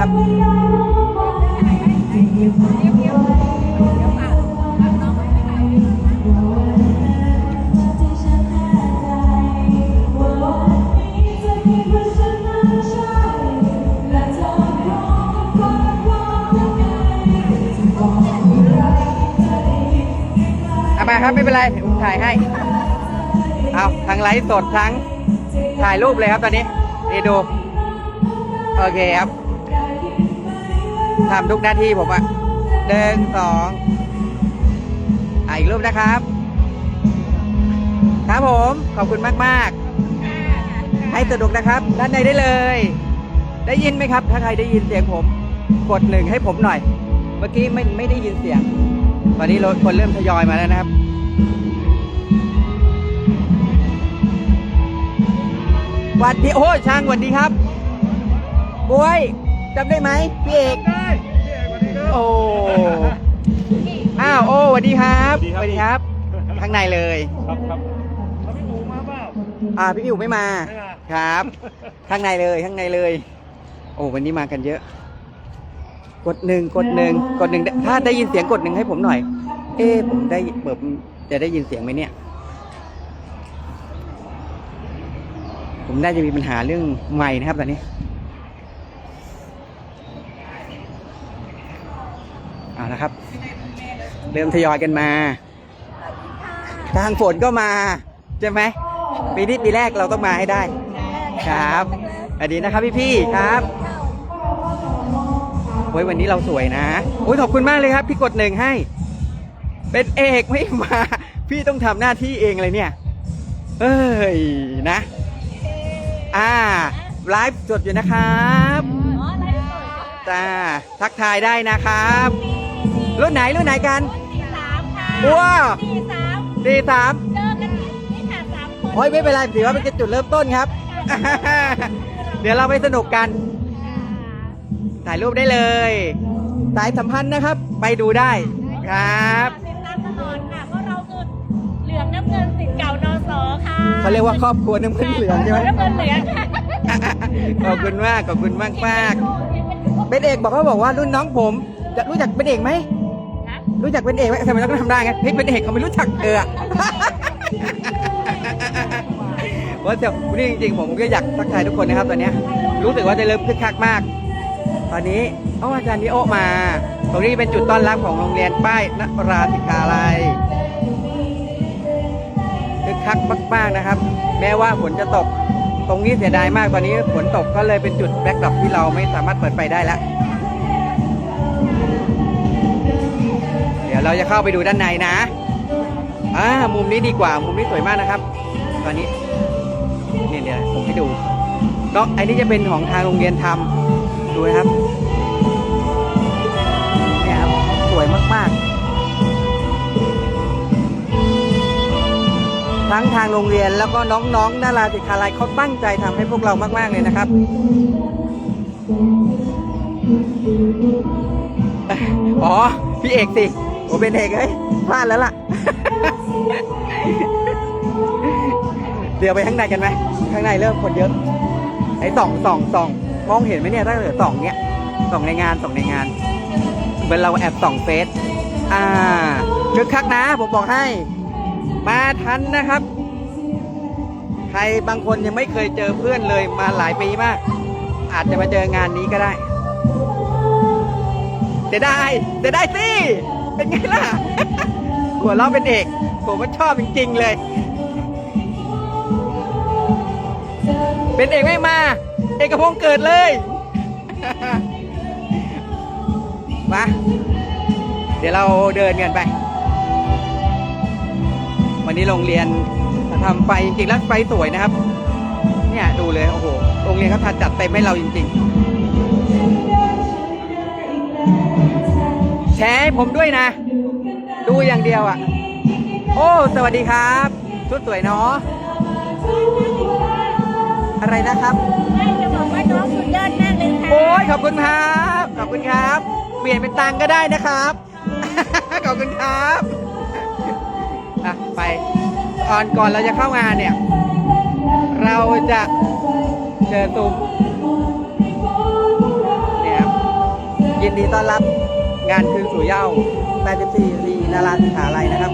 ครับเอามาครับไม่เป็นไรผมถ่ายให้ เอาทั้งไลฟ์สดทั้งถ่ายรูปเลยครับตอนนี้นี่ดู โอเคครับ ทำทุกหน้าที่ผมอะหนึ่งสองอะอีกรูปนะครับ ครับผม ขอบคุณมากมากๆให้สนุกนะครับ ด้านในได้เลย ได้ยินไหมครับ ถ้าใครได้ยินเสียงผม กดหนึ่งให้ผมหน่อย เมื่อกี้ไม่ไม่ได้ยินเสียง ตอนนี้รถคนเริ่มทยอยมาแล้วนะครับวัดดีโอ้ช่างวัดดีครับบวย จำได้ไหมพี่เอกได้พี่เอกสวัสดีครับโอ้อ้าวโอ้สวัสดีครับสวัสดีครับข้างในเลยครับครับแล้วพี่หมูมาเปล่าอ่าพี่อิ๋วไม่มาไม่มาครับ ข้างในเลยข้างในเลย โอ้วันนี้มากันเยอะ กดหนึ่งกดหนึ่งกดหนึ่งถ้าได้ยินเสียงกดหนึ่งให้ผมหน่อย เอ๊ะผมได้เปิดจะได้ยินเสียงไหมเนี่ย ผมน่าจะมีปัญหาเรื่องไมค์นะครับตอนนี้ เอาละครับเริ่มทยอยกันมา ทางฝนก็มา ใช่ไหมปีนี้ปีแรกเราต้องมาให้ได้ ครับสวัสดีนะครับพี่พี่ๆครับโอ้ยวันนี้เราสวยนะโอ้ยขอบคุณมากเลยครับ พี่กดหนึ่งให้ เป็นเอกไม่มา พี่ต้องทำหน้าที่เองเลยเนี่ย เอ้ยนะ อ่าไลฟ์สดอยู่นะครับจ้าทักทายได้นะครับ รุ่นไหนรุ่นไหนกันว้าวดีสามโอ้ยไม่เป็นไรถือว่าเป็นจุดเริ่มต้นครับ เดี๋ยวเราไปสนุกกัน ถ่ายรูปได้เลยสายสัมพันธ์นะครับ ไปดูได้ครับติดตามตลอดค่ะเพราะเราคือเหลืองน้ำเงินสิทธิ์เก่านอสอค่ะเขาเรียกว่าครอบครัวน้ำพึ่งเหลืองใช่ไหมน้ำเงินเหลืองค่ะขอบคุณมากขอบคุณมากมากเป็นเอกบอกเขาบอกว่ารุ่นน้องผมจะรู้จักเป็นเอกไหม รู้จักเป็นเอกไหมทำไมต้องทำได้ไงเฮ้ยเป็นเอกเขาไม่รู้จักเออว่าเดี๋ยววันนี้จริงๆผมก็อยากทักทายทุกคนนะครับตอนเนี้ยรู้สึกว่าจะเริ่มคึกคักมาก ตอนนี้เอ้าอาจารย์นิโอมา ตรงนี้เป็นจุดต้อนรับของโรงเรียนป้ายนราธิกาลัยคึกคักมากๆนะครับ แม้ว่าฝนจะตก ตรงนี้เสียดายมากตอนนี้ฝนตกก็เลยเป็นจุดแบ็กดรอปที่เราไม่สามารถเปิดไฟได้แล้ว ดี๋ยวเราจะเข้าไปดูด้านในนะอ่ามุมนี้ดีกว่ามุมนี้สวยมากนะครับ ตอนนี้เนี่ยเดี๋ยวผมให้ดูเนาะไอ้นี่จะเป็นของทางโรงเรียนทำดูนะครับเนี่ยครับสวยมากๆ ทั้งทางโรงเรียนแล้วก็น้องๆนาราสิกาลัยเขาตั้งใจทำให้พวกเรามาก ๆเลยนะครับอ๋อพี่เอกสิ ผมเป็นเอกเอ้ยพลาดแล้วล่ะ เดี๋ยวไปข้างในกันไหมข้างในเริ่มคนเยอะ ไอ้ส่องส่องส่องมองเห็นไหมเนี่ยถ้าเกิดส่องเนี้ยส่องในงานส่องในงานเหมือนเราแอบส่องเฟซอ่าคึกคักนะ ผมบอกให้ มาทันนะครับ ใครบางคนยังไม่เคยเจอเพื่อนเลยมาหลายปีมาก อาจจะมาเจองานนี้ก็ได้เสียดายเสียดายสิ เป็นไงล่ะ หัวเราะเป็นเอก ผมว่าชอบจริง ๆ เลย เป็นเอกไม่มา เอกพงเกิดเลย มา เดี๋ยวเราเดินกันไป วันนี้โรงเรียนทำไฟจริงๆแล้วไฟสวยนะครับ เนี่ยดูเลย โอ้โห โรงเรียนเขาจัดเต็มให้เราจริง ๆ ผมด้วยนะ ดูอย่างเดียวอะ โอ้ สวัสดีครับชุดสวยเนาะอะไรนะครับไม่จะบอกว่าน้องสุดยอดมากเลยค่ะโอ้ยขอบคุณครับ ขอบคุณครับ เปลี่ยนเป็นตังค์ก็ได้นะครับ ขอบคุณครับอะไปก่อนก่อนเราจะเข้างานเนี่ย เราจะเจอตุ้มเนี่ยครับยินดีต้อนรับ งานคืนสู่เย้า84รีนาราสิงหาลัยนะครับ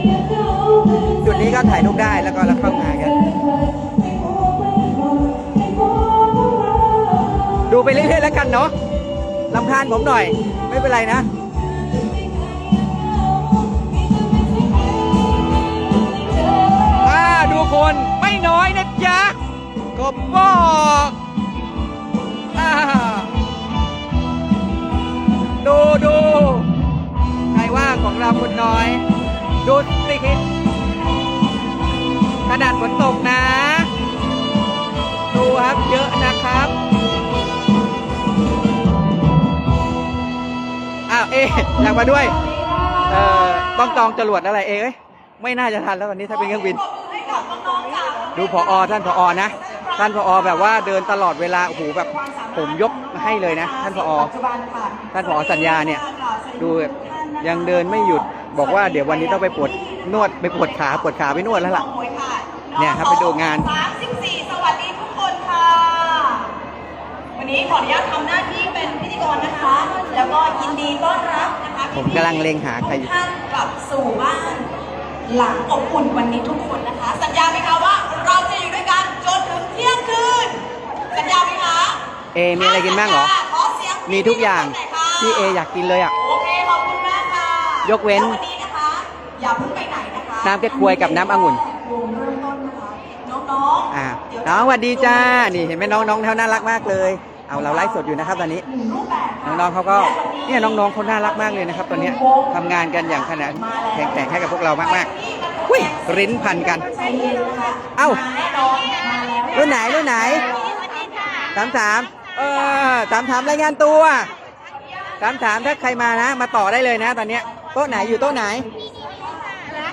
จุดนี้ก็ถ่ายรูปได้แล้วก็เราเข้างานกัน ดูไปเรื่อยๆแล้วกันเนาะลำคาญผมหน่อย ไม่เป็นไรนะอ่าดูคนไม่น้อยนะจ๊ะก็บอก ว่าของเราคนน้อย ดูสิคิดขนาดฝนตกนะ ดูครับเยอะนะครับอ้าวเอ๊อยากมาด้วย เอ่อต้องจองจรวดอะไรเอ้ยไม่น่าจะทันแล้ววันนี้ถ้าเป็นเครื่องบิน ดูพออท่านพออนะ ท่านพออแบบว่าเดินตลอดเวลาโอ้โหแบบผมยกให้เลยนะ ท่านพออท่านพออสัญญาเนี่ย ดู ยังเดินไม่หยุดบอกว่าเดี๋ยววันนี้ต้องไปปวดนวดไปปวดขาปวดขาไปนวดแล้วล่ะ เนี่ยครับไปดูงาน 34 สวัสดีทุกคนค่ะ วันนี้ขออนุญาตทำหน้าที่เป็นพิธีกรนะคะ แล้วก็ยินดีต้อนรับนะคะผมกำลังเล็งหาใครอยู่ท่านกลับสู่บ้านหลังอบอุ่นวันนี้ทุกคนนะคะ สัญญาไหมคะว่าเราจะอยู่ด้วยกันจนถึงเที่ยงคืน สัญญาไหมคะ เอมีอะไรกินบ้างเหรอขอเสียงมีทุกอย่างที่เออยากกินเลยอะ ยกเว้นแล้วันนี้นะคะอย่าเพิ่งไปไหนนะคะน้ำแก้ควยกับน้ำองุ่น วงเริ่มต้นนะคะน้องๆอ่าเดี๋ยวน้องสวัสดีจ้า นี่เห็นไหมน้องน้องเขาน่ารักมากเลย เอาเราไลฟ์สดอยู่นะครับตอนนี้ หนึ่งรูปแบบค่ะน้องๆเขาก็เนี่ยน้องๆเขาน่ารักมากเลยนะครับ ตอนเนี้ยทำงานกันอย่างขนาดแข็งๆให้กับพวกเรามากๆหุ้ยริ้นพันกัน ใจเย็นนะคะเอ้า มาแน่นอนมาแล้วรุ่นไหนรุ่นไหนสามสามเออสามสามรายงานตัวสามสามถ้าใครมานะ มาต่อได้เลยนะ ตอนเนี้ย โต๊ะไหนอยู่โต๊ะไหน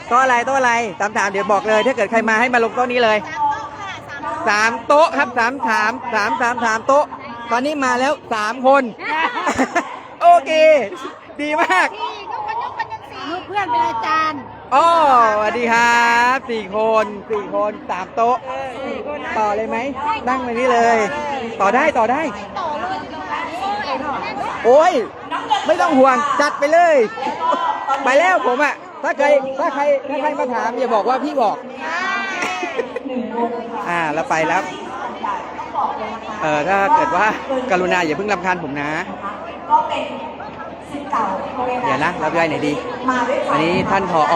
โต๊ะอะไรโต๊ะอะไรสามสามเดี๋ยวบอกเลย ถ้าเกิดใครมาให้มาลงโต๊ะนี้เลยสามโต๊ะครับสามสามสามสามสามโต๊ะ ตอนนี้มาแล้วสามคน โอเค ดีมาก ลูกเพื่อนเป็นอาจารย์ อ๋อสวัสดีครับสี่คนสี่คนสามโต๊ะ ต่อเลยไหม นั่งไปนี่เลย ต่อได้ต่อได้ต่อเลยโอ้ยโอ้ย ไม่ต้องห่วง จัดไปเลย ไปแล้วผมอะ ถ้าใคร ถ้าใคร ถ้าใครมาถามอย่าบอกว่าพี่บอก อ่า แล้วไปแล้ว เออถ้าเกิดว่ากรุณาอย่าเพิ่งรำคาญผมนะ ก็เป็น สิทธิ์เก่าโรงรีเดี๋ยวนะรับได้ไหนดี มาด้วยกัอันนี้ท่านผอ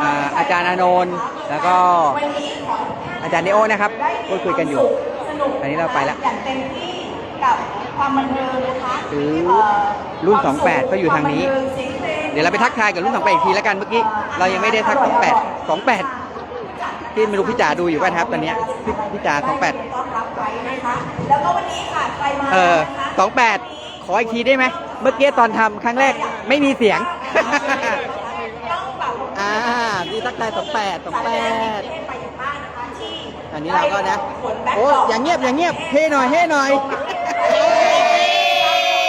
อ่าอาจารย์อานนท์แล้วก็วันนี้ขออาจารย์เนโอนะครับพูดคุยกันอยู่สนุกอันนี้เราไปละอย่างเต็มที่กับความบันเทิงนะคะคือเอ่อรุ่นความสุข28 ก็อยู่ทางนี้ควมบัเทิงสียงพลงเดี๋ยวเราไปทักทายกับรุ่น 28 อีกทีแล้วกันเมื่อกี้เรายังไม่ได้ทัก 28 28 ที่ไม่รู้พี่จ๋าดูอยู่ป่ะครับตอนเนี้ยพี่พี่จ๋า28ต้อนรับไว้นะคะแล้วก็วันนี้ค่ะใครมาเออนะคะ28 ขออีกทีได้ไหม เมื่อกี้ตอนทำครั้งแรกไม่มีเสียง ต้องแบบอ่าพี่ทักทาย28ให้ไปอย่างบ้านนะคะที่28อันนี้เราก็นะ ขนแบ็คโอ้ดกอย่างเงียบอย่างเงียบเฮ้หน่อยเฮ้หน่อย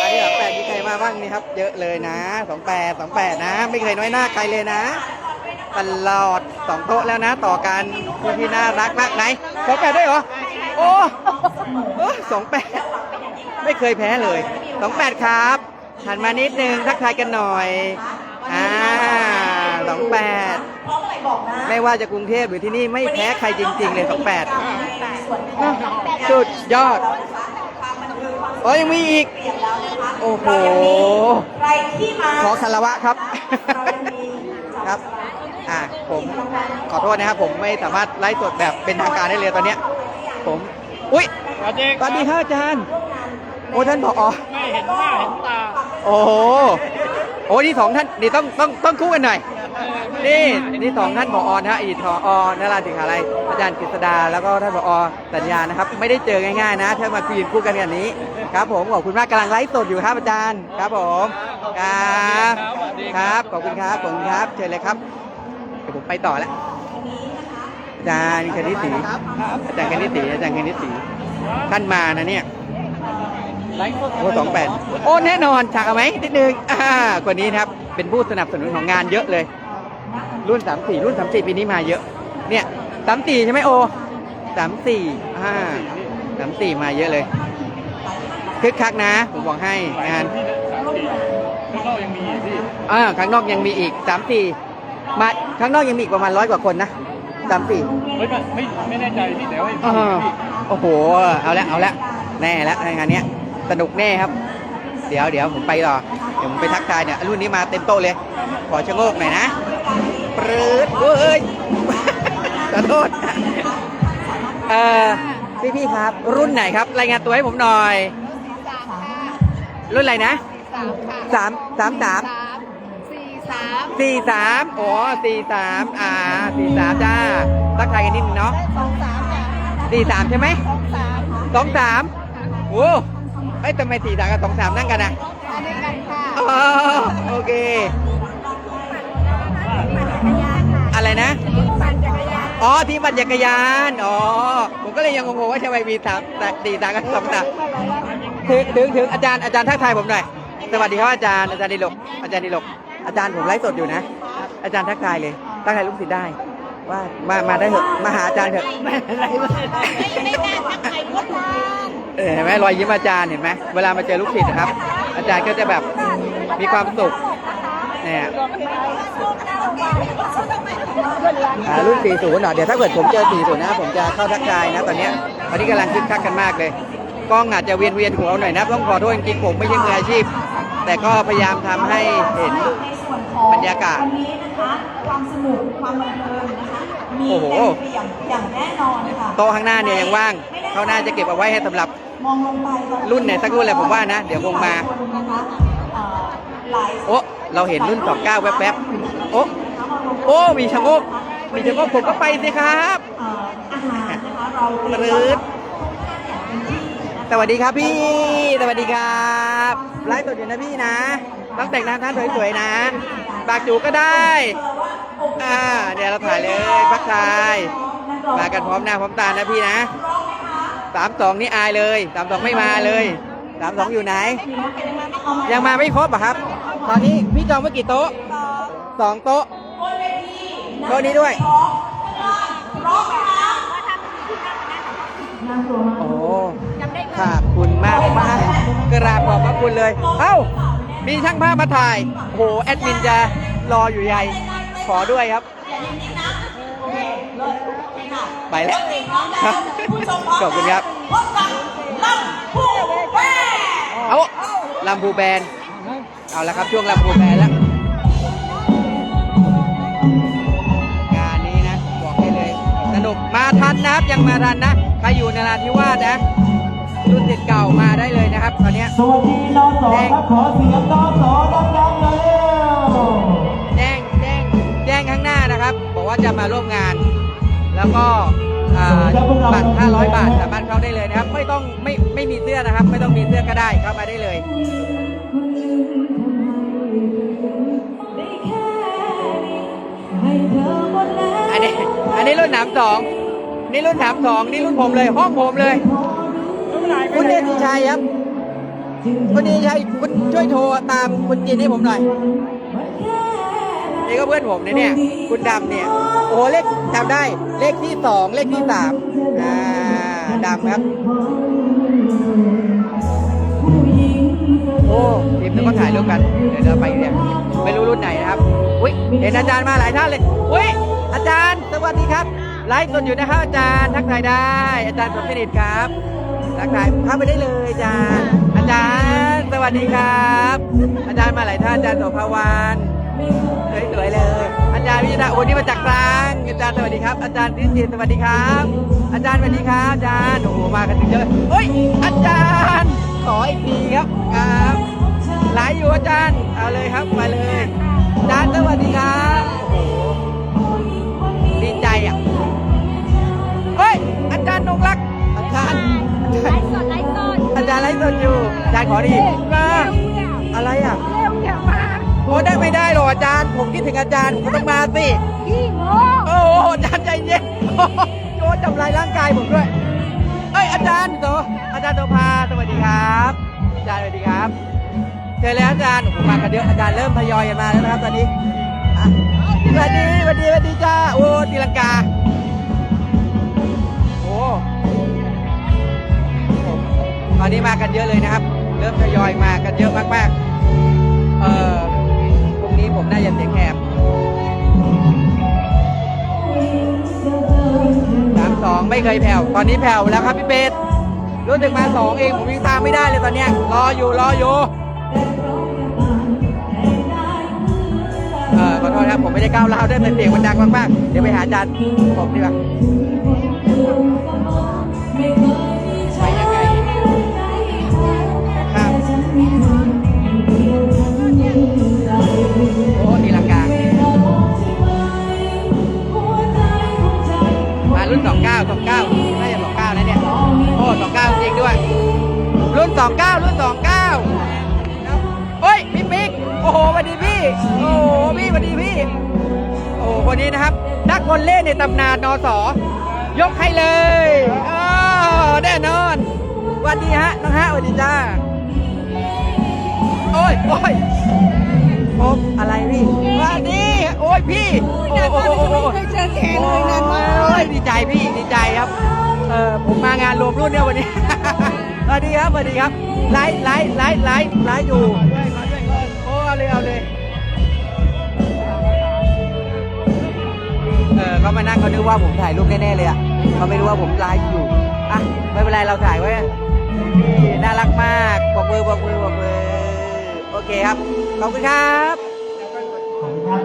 อันนี้28มีใครมาบ้างนี่ครับ เยอะเลยนะ28 28นะ ไม่เคยน้อยหน้าใครเลยนะ ตลอดสองโต๊ะแล้วนะ ต่อกันพี่พี่น่ารักมากไหน28ด้วยเหรอ โอ้โอ้28ไม่เคยแพ้เลย28ครับ หันมานิดนึงทักทายกันหน่อยอ่า28พร้อมอะไรบอกนะไม่ว่าจะกรุงเทพหรือที่นี่ไม่แพ้ใครจริง ๆ เลย28ส่วนของสุดยอดความบันเทิงความโอ้ยยังมีอีกเปลี่ยนแล้วนะคะโอ้โหเรายังมีใครที่มาขอคารวะครับเรายังมีครับอ่าผมขอโทษนะครับ ผมไม่สามารถไลฟ์สดแบบเป็นทางการได้เลยตอนเนี้ย ผม อุ้ยสวัสดีสวัสดีครับอาจารย์ โอ้ท่านผอไม่เห็นหน้าเห็นตาโอ้โหโอ้นี่สองท่านนี่ต้องต้องต้องคู่กันหน่อยนี่นี่สองท่านผอนะฮะอดีตผอนราธิการัยอาจารย์กฤษดาแล้วก็ท่านผอสัญญานะครับ ไม่ได้เจอง่ายๆนะถ้ามาคุยคู่กันแบบนี้ครับ ผมขอบคุณมากกำลังไลฟ์สดอยู่ครับอาจารย์ครับผมครับครับขอบคุณครับขอบคุณครับเชิญเลยครับเดี๋ยวผมไปต่อแล้วอาจารย์คณิตศรีอาจารย์คณิตศรีอาจารย์คณิตศรีท่านมานะเนี่ย โอ้สองแปดโอ้แน่นอนฉากเอาไหมนิดนึงอ่าคนนี้นะครับ เป็นผู้สนับสนุนของงานเยอะเลย รุ่นสามสี่รุ่นสามสี่ปีนี้มาเยอะ เนี่ยสามสี่ใช่ไหมโอสามสี่อ่าสามสี่มาเยอะเลยคึกคักนะผมบอกให้งานที่สามสี่ข้างนอกยังมีอีกพี่อ่าข้างนอกยังมีอีกสามสี่มาข้างนอกยังมีอีกประมาณร้อยกว่าคนนะสามสี่เฮ้ยไม่ไม่ไม่แน่ใจพี่แต่ว่าเออโอ้โห เอาละเอาละแน่แล้วงานเนี้ย สนุกแน่ครับ เดี๋ยวเดี๋ยวผมไปต่อเดี๋ยวผมไปทักทายเนี่ยรุ่นนี้มาเต็มโต๊ะเลย ขอชะโงกหน่อยนะปรืดเว้ยขอโทษเอ่อพี่พี่ๆครับ รุ่นไหนครับ รายงานตัวให้ผมหน่อย รุ่นอะไรนะสามค่ะสามสามสามสามสี่สามสี่สามอ๋อสี่สามอ่าสี่สามจ้าทักทายกันนิดนึงเนาะสองสามค่ะสี่สามใช่ไหมสองสามสองสามโอ้ เอ้ยทำไมสี่สามกับสองสามนั่งกันอะอันนี้กันค่ะอ๋อโอเคอะไรนะ ปั่นจักรยานอ๋อที่ปั่นจักรยาน อ๋อ ผมก็เลยยังงงๆว่าทำไมมีสามแต่สี่สามกับสองสามถึงถึงถึงอาจารย์อาจารย์ทักทายผมหน่อย สวัสดีครับอาจารย์อาจารย์ดิลกอาจารย์ดิลกอาจารย์ผมไลฟ์สดอยู่นะ อาจารย์ทักทายเลยทักทายลูกศิษย์ได้ ว่ามามาได้เถอะมาหาอาจารย์เถอะไม่ไม่กล้าทักใครก็ทาเออเห็นไหมรอยยิ้มอาจารย์เห็นไหมเวลามาเจอลูกศิษย์นะครับ อาจารย์ก็จะแบบมีความสุขเนี่ยอ่ารุ่น 40เนาะเดี๋ยวถ้าเกิดผมเจอ 40 นะ ผมจะเข้าทักทายนะ ตอนนี้ตอนนี้กำลังคึกคักกันมากเลยกล้องอาจจะเวียนเวียนหัวหน่อยนะ ต้องขอโทษจริงผมไม่ใช่มืออาชีพ แต่ก็พยายามทำให้เห็นบรรยากาศนี้นะ คะความสนุกความบันเทิงนะคะ มีโอ้โห เต็มเปี่ยมอย่างแน่นอนค่ะโต๊ะข้างหน้าเนี่ยยังว่างเขาน่าจะเก็บเอาไว้ให้สำหรับ มองลงไปตอรุ่นไหนสักรุ่นแหละผมว่านะเดี๋ยวคงมานะคะเอ่อหลาย โอ้เราเห็นรุ่น29แวบๆโอ้โอ้มีชะโงกมีชะโงกผมก็ไปสิครับ เอ่ออาหารนะคะเราเตรียมปรื๊ดอย่างเป็นที่นะคะสวัสดีครับพี่ สวัสดีครับไลฟ์สดอยู่นะพี่นะ ต้องแต่งหน้าท่านสวยๆนะปากจูก็ได้ อ่าเดี๋ยวเราถ่ายเลยพักทายมากันพร้อมหน้าพร้อมตานะพี่นะสามสองนี่อายเลยสามสองไม่มาเลยสามสองอยู่ไหน ยังมาไม่ครบอะครับ ตอนนี้พี่จองไว้กี่โต๊ะสองโต๊ะโต๊ะนี้ด้วยโอ้จำได้ไหขอบคุณมากมากกราบขอบพระคุณเลย เอ้า มีช่างภาพมาถ่ายโหแอดมินจะรออยู่ใหญ่ ขอด้วยครับ ไปแล้วครับขอบคุณครับพบกับลำพูแว่เอาลำพูแบนเอาละครับช่วงลำพูแบนแล้วงานนี้นะบอกให้เลยสนุกมาทันนะครับยังมาทันนะใครอยู่นราธิวาสนะรุ่นติดเก่ามาได้เลยนะครับตอนเนี้ยสวัสดีนอสอครับขอเสียงนอสอดังๆเลย ว่าจะมาร่วมงาน แล้วก็บัตร 500 บาทสามารถเข้าได้เลยนะครับ ไม่ต้องไม่ไม่มีเสื้อนะครับ ไม่ต้องมีเสื้อก็ได้เข้ามาได้เลยอันนี้อันนี้รุ่นหนามสองนี่รุ่นหนามสองนี่รุ่นผมเลย ห้องผมเลย คุณเดชชัยครับคุณเดชชัยคุณช่วยโทรตามคุณจีนให้ผมหน่อย ก็เพื่อนผมนะเนี่ย คุณดำเนี่ย โอ้โหเลขจำได้ เลขที่สองเลขที่สามอ่าดำครับ โอ้ทีมนึงก็ถ่ายรูปกัน เดี๋ยวเราไปเนี่ย ไม่รู้รุ่นไหนนะครับ อุ้ยเห็นอาจารย์มาหลายท่านเลย อุ้ยอาจารย์ สวัสดีครับ ไลฟ์สดอยู่นะครับอาจารย์ ทักทายได้ อาจารย์ผมสนิทครับทักทายเข้าไปได้เลยอาจารย์ อาจารย์ สวัสดีครับ อาจารย์มาหลายท่านอาจารย์โสภาวาน สวยๆเลย อาจารย์วิจารณ์โอ้นี่มาจากกลางอาจารย์สวัสดีครับ อาจารย์ทิจิตสวัสดีครับ อาจารย์สวัสดีครับ อาจารย์โอ้โหมากันถึงเยอะเฮ้ยอาจารย์ขออีกทีครับครับไลฟ์อยู่อาจารย์เอาเลยครับมาเลยอาจารย์สวัสดีครับโอ้โหดีใจอะเฮ้ยอาจารย์นงรักอาจารย์ไลฟ์สดไลฟ์สดอาจารย์ไลฟ์สดอยู่อาจารย์ขอดีมาอะไรอะ อ้ได้ไม่ได้หรอกอาจารย์ ผมคิดถึงอาจารย์ผมก็ต้องมาสิพี่โง่โอ้โหอาจารย์ใจเย็นโอ้โหโจรทำลายร่างกายผมด้วย เอ้ยอาจารย์โตอาจารย์โตภาสวัสดีครับ อาจารย์สวัสดีครับเจอแล้วอาจารย์ผมมากันเยอะอาจารย์เริ่มทยอยกันมาแล้วนะครับตอนนี้อะสวัสดีสวัสดีสวัสดีจ้าโอ้ตีลังกาโอ้ผมตอนนี้มากันเยอะเลยนะครับ เริ่มทยอยมากันเยอะมากๆเออ พรุ่งนี้ผมน่าจะเสียงแหบสามสองไม่เคยแผ่ว ตอนนี้แผ่วแล้วครับพี่เป็ดรู้สึกมาสองเอง ผมยังตามไม่ได้เลยตอนเนี้ย รออยู่ รออยู่ เออขอโทษครับ ผมไม่ได้ก้าวเร้าวด้แต่เสียงมันดังมากๆ เดี๋ยวไปหาอาจารย์ผมดีกว่า รุ่น 29 29น่าจะ29นะเนี่ย โอ้29 จริงด้วย รุ่น 29 รุ่น 29เฮ้ยพี่ปิ๊กโอ้โหสวัสดีพี่ โอ้โหพี่สวัสดีพี่ โอ้โหคนนี้นะครับ นักวอลเล่ในตำนานนสยกให้เลยอ๋อแน่นอนสวัสดีฮะน้องฮะสวัสดีจ้า โอ้ยโอ้ย โอ้อะไรพี่วัสดีโอ้ยพี่โอ้โหโอ้โหโอ้โหโอ้ยดีใจพี่ดีใจครับเออผมมางานรวมรุ่นเนี่ยวันนี้สวัสดีครับสวัสดีครับไลฟ์ไลฟ์ไลฟ์ไลฟ์ไลฟ์อยู่โอ้เอาเลยเอาเลยเออเขามานั่งเขานึกว่าผมถ่ายรูปแน่ๆเลยอะเขาไม่รู้ว่าผมไลฟ์อยู่อะไม่เป็นไรเราถ่ายไว้น่ารักมากบอกมือบอกมือบอกมือโอเคครั บขอบคุณครับ ขอบคุณครับ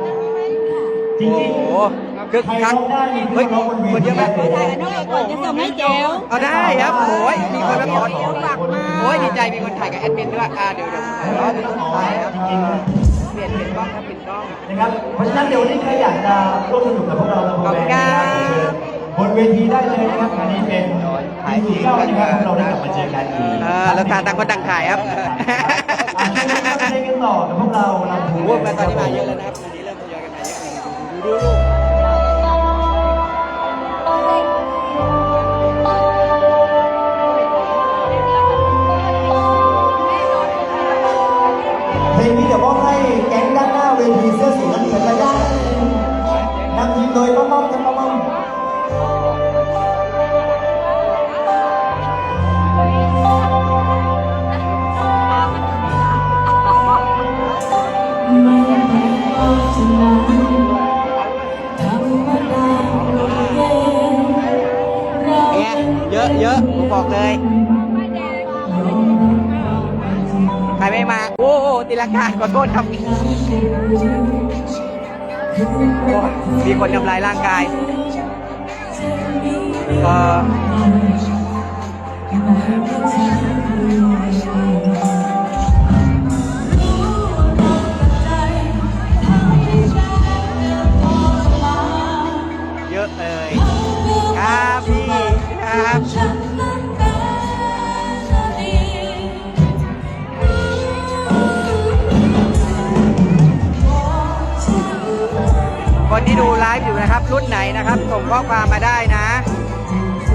จโอ้ริงโหๆคึกใครคักร้องได้มีเฮ้ยร้องบนเวคนเยทีอะมากได้เลยก่อนจะส่งให้แจ๋วเอาได้ครับโอ้ยมีคนมาขอเดี๋ยวฝากมาโอ้ยดีใจมีคนถ่ายกับแอดมินด้วยอ่าเดี๋ยวเดี๋ยวผมถ่ายรอบนี้ต้องถ่ายครับเปลี่ยนเปลี่ยนกล้องครับเปลี่ยนกล้องนะครับเพราะฉะนั้นเดี๋ยววันนี้ใครอยากจะร่วมสนุกกับพวกเราเราขอบคุณครับ บนเวทีได้เลยนะครับอันนี้เป็นที่สุดเก้านะครับพวกเราได้กลับมาเจอกันอีกเออแล้วถ่ายต่างคนต่างถ่ายครับอะช่วงนี้เราจะได้กันต่อกับพวกเราลำพูโอ้โหมาตอนนี้มาเยอะแล้วนะครับตอนนี้เริ่มทยอยกันมาเยอะดูดูดู บอกเลย ใครไม่มา โอ้ตีลังกาขอโทษครับโอ้มีคนทำลายร่างกายก็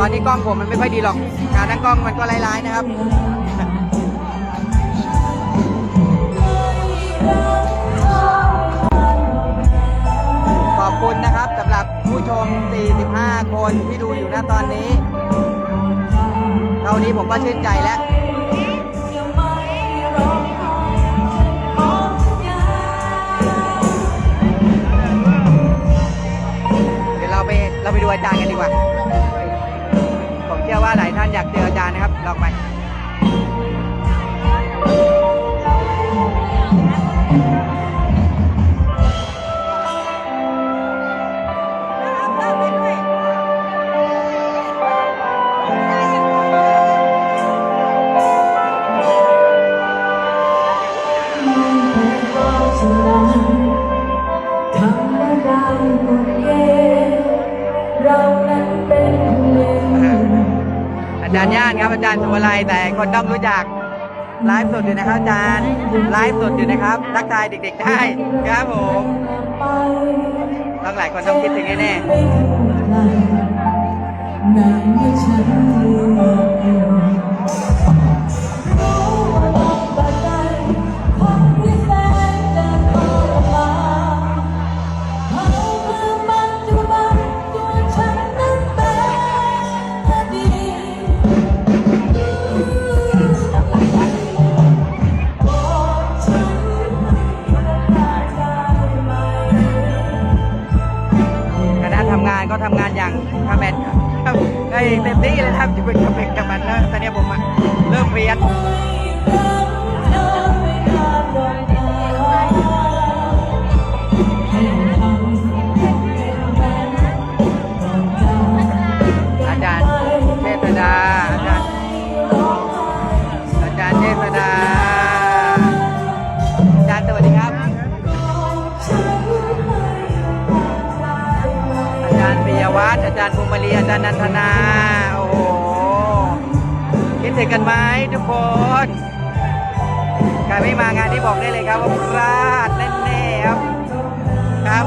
ตอนนี้กล้องผมมันไม่ค่อยดีหรอกการตั้งกล้องมันก็ร้ายๆนะครับขอบคุณนะครับสำหรับผู้ชม 45 คนที่ดูอยู่ณตอนนี้ เท่านี้ผมก็ชื่นใจแล้วเดี๋ยวเราไปเราไปดูอาจารย์กันดีกว่า การนะครับลองไป อาจารย์สุวลัยแต่คนต้องรู้จักไลฟ์สดอยู่นะครับอาจารย์ไลฟ์สดอยู่นะครับทักทายเด็ก ๆ ได้ครับผมต้องหลายคนต้องคิดถึงแน่ๆ เต็มที่เลยครับจะเป็นคาเมนกับมันแล้วตอนนี้ผมอะเริ่มเพี้ยน มารีอาจารย์นันทนา โอ้โหคิดถึงกันไหมทุกคนใครไม่มางานที่บอกได้เลยครับว่าพลาดแน่ๆครับ ครับ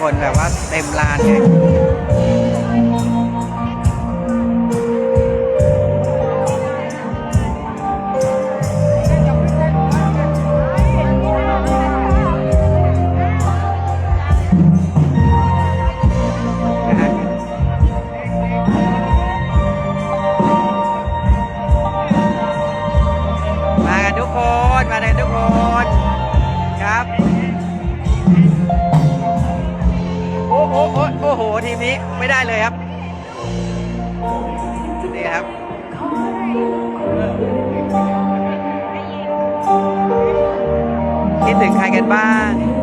คนแบบว่าเต็มลานเลย ไม่ได้เลยครับ นี่ครับคิดถึงใครกันบ้างนี่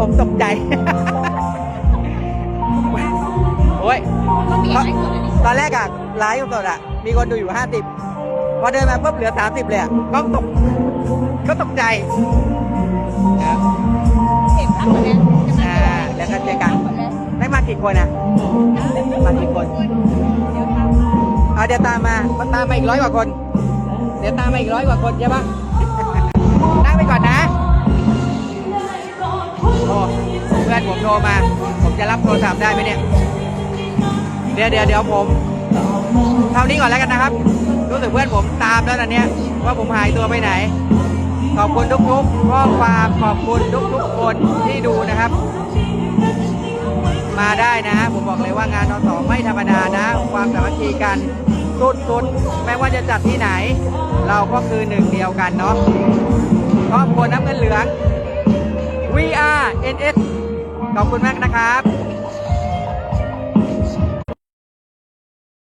ผมตกใจ โอ้ยตอนแรกอะไลฟ์สดอะมีคนดูอยู่ 50 พอเดินมาปุ๊บเหลือ 30 เลยอะก็ตกก็ตกใจนะครับอ่าแล้วก็เจอกันได้มากี่คนอะมากี่คนเอาเดี๋ยวตามมามันตามมาอีกร้อยกว่าคน เดี๋ยวตามมาอีกร้อยกว่าคนใช่ปะนั่งไปก่อนนะ เพื่อนผมโทรมา ผมจะรับโทรศัพท์ได้ไหมเนี่ย เดี๋ยวเดี๋ยวเดี๋ยวผมเท่านี้ก่อนแล้วกันนะครับ รู้สึกเพื่อนผมตามแล้วตอนเนี้ยว่าผมหายตัวไปไหน ขอบคุณทุกๆข้อความขอบคุณทุกๆคนที่ดูนะครับ มาได้นะผมบอกเลยว่างานนสองไม่ธรรมดานะ ความสามัคคีกันสุดๆไม่ว่าจะจัดที่ไหน เราก็คือหนึ่งเดียวกันเนาะครอบครัวน้ำเงินเหลือง NS ขอบคุณมากนะครับ